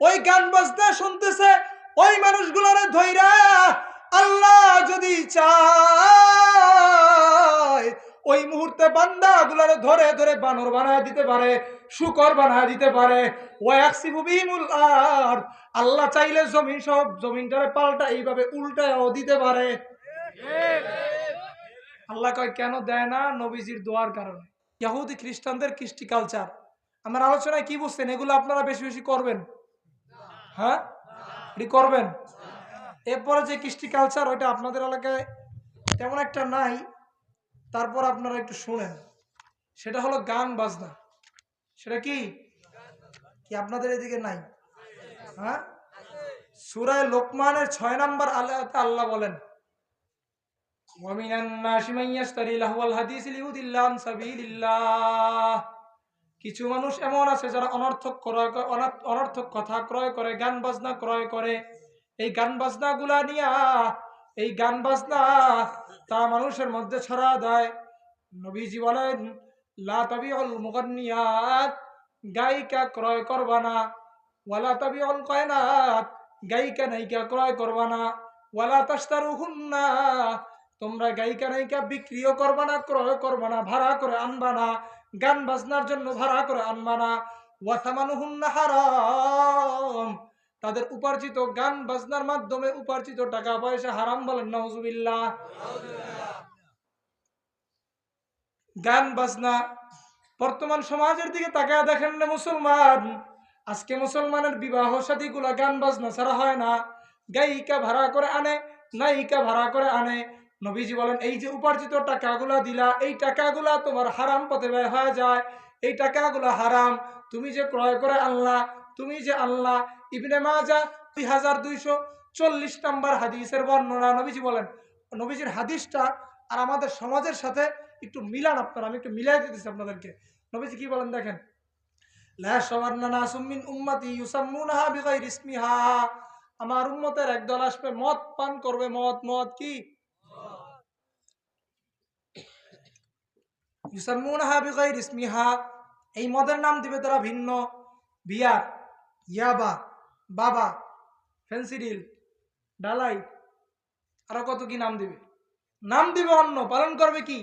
ওই গান বাজনা শুনতেছে, ওই মানুষগুলোরে ধৈরা আল্লাহ যদি চায়, ওই মুহূর্তে বান্দা গুলারে ধরে ধরে বানর বানায় দিতে পারে, শুকর বানায় দিতে পারে। আল্লাহ চাইলে জমিন সব জমিনটারে পাল্টা এইভাবে উল্টায়ও দিতে পারে। আল্লাহ কয়, কেন দেয় না নবীজির দোয়ার কারণে? ইহুদি খ্রিস্টানদের কৃষ্টি কালচার। আমার আলোচনায় কি বুঝছেন? এগুলো আপনারা বেশি বেশি করবেন। হ্যাঁ এটি করবেন এরপরে যে কৃষ্টি কালচার ওইটা আপনাদের এলাকায় তেমন একটা নাই তারপর আপনারা একটু শুনেন সেটা হলো গান বাজনা সেটা কি কি আপনাদের এদিকে নাই হ্যাঁ সুরায় লোকমানের ছয় নম্বর আল্লাহ আল্লাহ বলেন ومن الناس من يشتري لهو الحديث ليضل عن سبيل الله কিছু মানুষ এমন আছে যারা অনর্থক ক্রয় করে- অনার্থ- অনর্থক কথা ক্রয় করে, গান বাজনা ক্রয় করে। এই গান বাজনা গুলা নিয়া, এই গান বাজনা তা মানুষের মধ্যে ছড়া দেয়। নবীজি বলেন, লা তাবিউল মুগান্নিয়াত, গায়িকা ক্রয় করবা না। ওয়ালা তাবিউল কয়নাত, গায়িকা নায়িকা ক্রয় করবা না। ওয়ালা তাশতারুহুন্না, তোমরা গায়িকা নায়িকা বিক্রিও করবা না, ক্রয় করবা না, ভাড়া করে আনবা না। গান বাজনার জন্য ভাড়া করে আনবা না ওয়াসামানুহুন্না হারাম। তাদের উপার্জিত গান বাজনার মাধ্যমে উপার্জিত টাকা পয়সা হারাম বলেন, নাউজুবিল্লাহ। গান বাজনা, বর্তমান সমাজের দিকে তাকায় দেখেন না মুসলমান। আজকে মুসলমানের বিবাহগুলা গান বাজনা ছাড়া হয় না। গায়িকা ভাড়া করে আনে, নায়িকা ভাড়া করে আনে। নবীজি বলেন, এই যে উপার্জিত টাকাগুলা দিলা, এই টাকাগুলা তোমার হারাম পথে ব্যয় হয়ে যায়। এই টাকাগুলা হারাম। তুমি যে ক্রয় করে আনলা, তুমি যে আনলা। ইবনে মাজা দুই হাজার দুইশো চল্লিশ নম্বর হাদিসের বর্ণনা নবীজি বলেন। নবীজির হাদিসটা আর আমাদের সমাজের সাথে একটু মিলান আপনারা, আমি একটু মিলাই দিতেছি আপনাদেরকে। নবীজি কি বলেন দেখেন আমার উম্মতের একদল আসবে, মদ পান করবে, মদ মদ কি? ইউসাম্মুনহা বিগৈর ইসমিহা এই মদের নাম দিবে তারা ভিন্ন। বিয়ার ইয়াবা, বাবা, ফেন্সিডিল, ডালাই, আরও কত কি নাম দিবে? নাম দিবে অন্য, পালন করবে কি?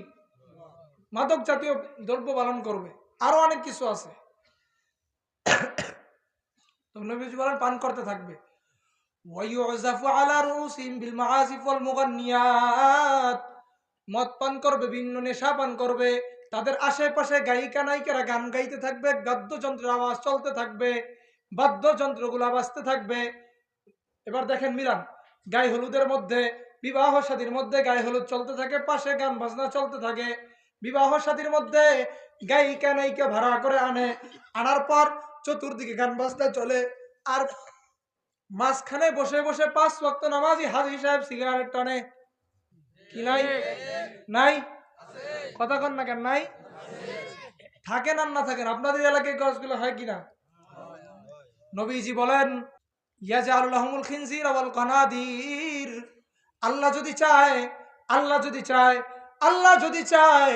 মাদক জাতীয় দ্রব্য পালন করবে। আরও অনেক কিছু আছে। পান করতে থাকবে। মদ পান করবে, ভিন্ন নেশা পান করবে। তাদের আশেপাশে গায়িকা নায়িকারা গান গাইতে থাকবে বাদ্যযন্ত্রের আওয়াজ চলতে থাকবে বাদ্যযন্ত্রগুলো বাজতে থাকবে। এবার দেখেন মিলান গায়ে হলুদের মধ্যে বিবাহ শাদীর মধ্যে গায়ে হলুদ চলতে থাকে পাশে গান বাজনা চলতে থাকে। বিবাহ শাদীর মধ্যে গায়িকা নায়িকা ভাড়া করে আনে আনার পর চতুর্দিকে গান বাজনা চলে। আর মাঝখানে বসে বসে পাঁচ ওয়াক্ত নামাজি হাজি সাহেব সিগারেট টানে। কি নাই? নাই? কথা না কেন? নাই? থাকেন আর না থাকেন, আপনাদের এলাকায় গাছগুলো হয় কিনা? নবীজি বলেন ইয়াজালুল খিনজির ওয়াল কানাদির। আল্লাহ যদি চায়, আল্লাহ যদি চায়, আল্লাহ যদি চায়,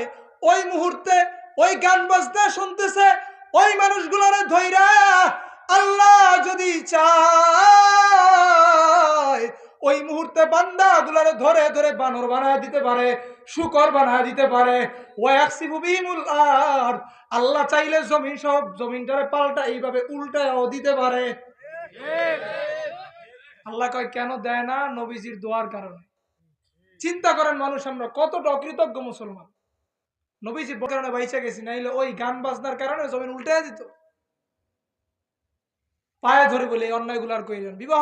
ওই মুহূর্তে ওই গান বাজনা শুনতেছে, ওই মানুষগুলোরে ধৈরা আল্লাহ যদি চায়, ওই মুহূর্তে বান্দা গুলারে ধরে ধরে বানর বানায় দিতে পারে। শুকর বানায় দিতে পারে। আল্লাহ চাইলে জমিন সব জমিনটারে পাল্টা এইভাবে উল্টায়ও দিতে পারে। আল্লাহ কয়, কেন দেয় না নবীজির দোয়ার কারণে? চিন্তা করেন মানুষ আমরা, কতটা অকৃতজ্ঞ মুসলমান। নবীজির কারণে বাইচা গেছি, নাইলে ওই গান বাজনার কারণে জমিন উল্টায় দিত। পায়ে ধরে বলে, এই অন্যায়গুলো আর কইলেন বিবাহ